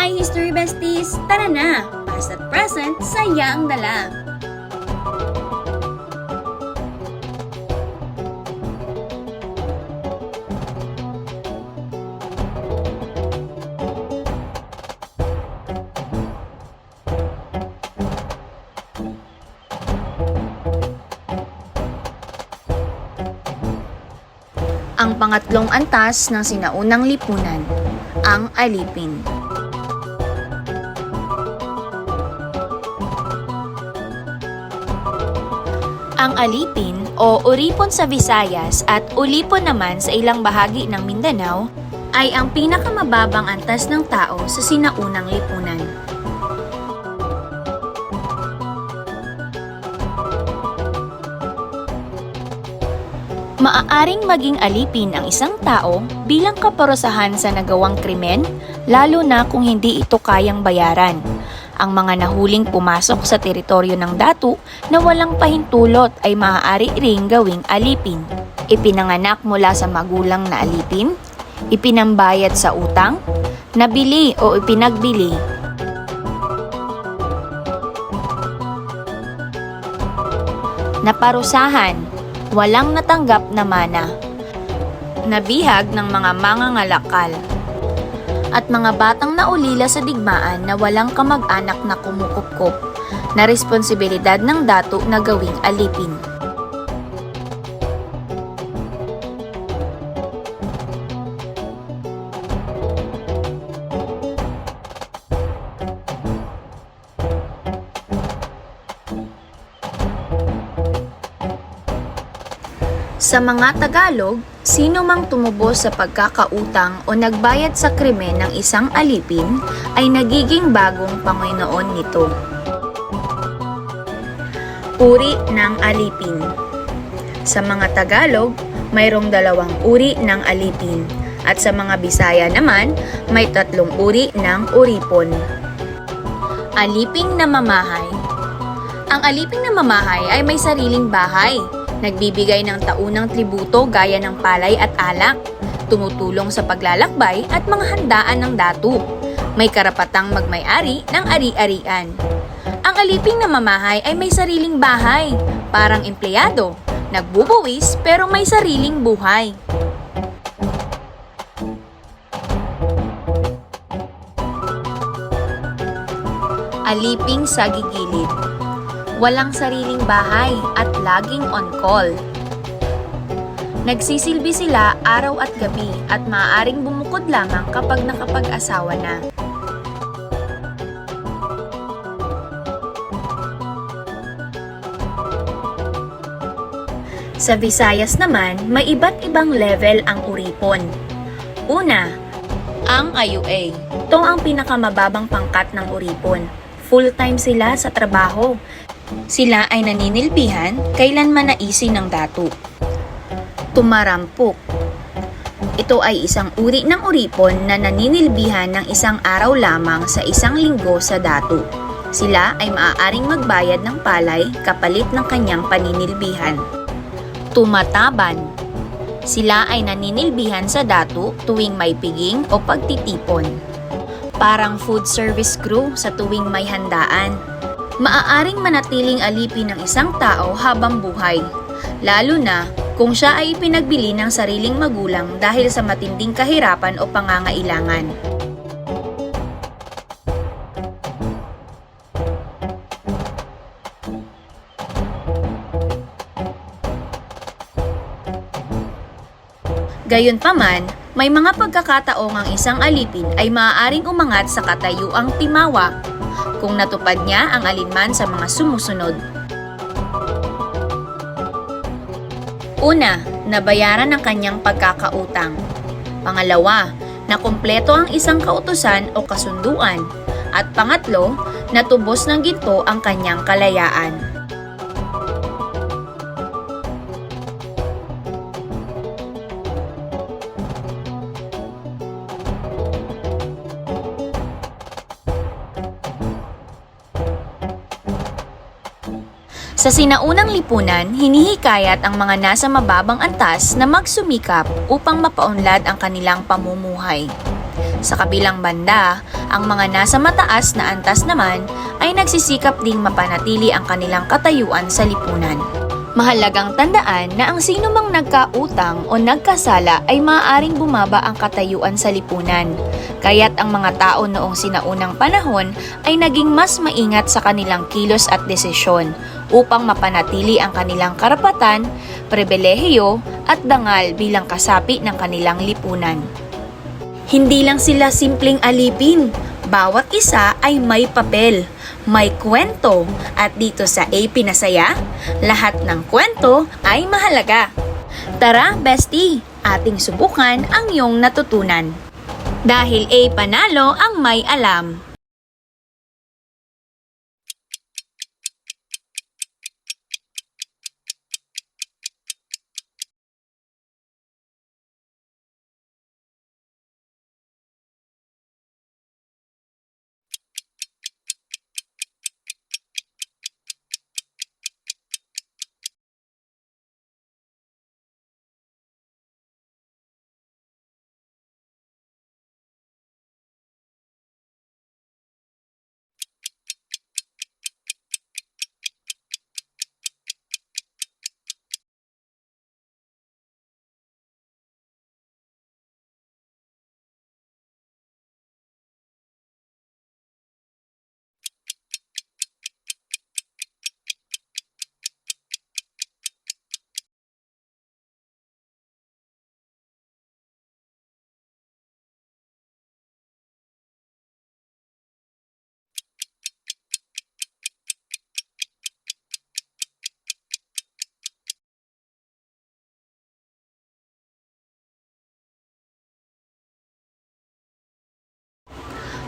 Hi History Besties! Tara na! Past at present, saya ang dala! Ang pangatlong antas ng sinaunang lipunan, ang alipin. Ang alipin o uripon sa Visayas at ulipon naman sa ilang bahagi ng Mindanao ay ang pinakamababang antas ng tao sa sinaunang lipunan. Maaaring maging alipin ang isang tao bilang kaparusahan sa nagawang krimen, lalo na kung hindi ito kayang bayaran. Ang mga nahuling pumasok sa teritoryo ng datu na walang pahintulot ay maaari ring gawing alipin. Ipinanganak mula sa magulang na alipin, ipinambayad sa utang, nabili o ipinagbili. Naparusahan, walang natanggap na mana, nabihag ng mga mangangalakal, at mga batang naulila sa digmaan na walang kamag-anak na kumukupkop na responsibilidad ng dato na gawing alipin. Sa mga Tagalog, sino mang tumubos sa pagkakautang o nagbayad sa krimen ng isang alipin ay nagiging bagong Panginoon nito. Uri ng alipin Sa mga Tagalog, mayroong dalawang uri ng alipin at sa mga Bisaya naman, may tatlong uri ng uripon. Aliping na mamahay Ang aliping na mamahay ay may sariling bahay Nagbibigay ng taunang tributo gaya ng palay at alak, tumutulong sa paglalakbay at mga handaan ng datu. May karapatang magmay-ari ng ari-arian. Ang aliping na mamahay ay may sariling bahay, parang empleyado, nagbubuwis pero may sariling buhay. Aliping sa gigilid walang sariling bahay at laging on call. Nagsisilbi sila araw at gabi at maaaring bumukod lamang kapag nakapag-asawa na. Sa Visayas naman, may iba't ibang level ang uripon. Una, ang IUA. Ito ang pinakamababang pangkat ng uripon. Full-time sila sa trabaho sila ay naninilbihan kailanman naisin ng datu. Tumarampok. Ito ay isang uri ng uripon na naninilbihan ng isang araw lamang sa isang linggo sa datu. Sila ay maaaring magbayad ng palay kapalit ng kanyang paninilbihan. Tumataban. Sila ay naninilbihan sa datu tuwing may piging o pagtitipon. Parang food service crew sa tuwing may handaan maaaring manatiling alipin ng isang tao habang buhay, lalo na kung siya ay pinagbili ng sariling magulang dahil sa matinding kahirapan o pangangailangan. Gayunpaman, may mga pagkakataong ang isang alipin ay maaaring umangat sa katayuang timawa kung natupad niya ang alinman sa mga sumusunod. Una, nabayaran ang kanyang pagkakautang. Pangalawa, nakumpleto ang isang kautusan o kasunduan. At pangatlo, natubos ng ginto ang kanyang kalayaan. Sa sinaunang lipunan, hinihikayat ang mga nasa mababang antas na magsumikap upang mapaunlad ang kanilang pamumuhay. Sa kabilang banda, ang mga nasa mataas na antas naman ay nagsisikap ding mapanatili ang kanilang katayuan sa lipunan. Mahalagang tandaan na ang sino mang nagkautang o nagkasala ay maaaring bumaba ang katayuan sa lipunan. Kaya't ang mga tao noong sinaunang panahon ay naging mas maingat sa kanilang kilos at desisyon upang mapanatili ang kanilang karapatan, pribilehiyo at dangal bilang kasapi ng kanilang lipunan. Hindi lang sila simpleng alipin. Bawat isa ay may papel, may kwento, at dito sa AP na Saya, lahat ng kwento ay mahalaga. Tara, bestie, ating subukan ang iyong natutunan. Dahil A panalo ang may alam.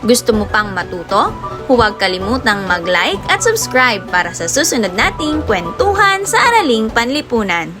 Gusto mo pang matuto? Huwag kalimutang mag-like at subscribe para sa susunod nating kwentuhan sa Araling Panlipunan.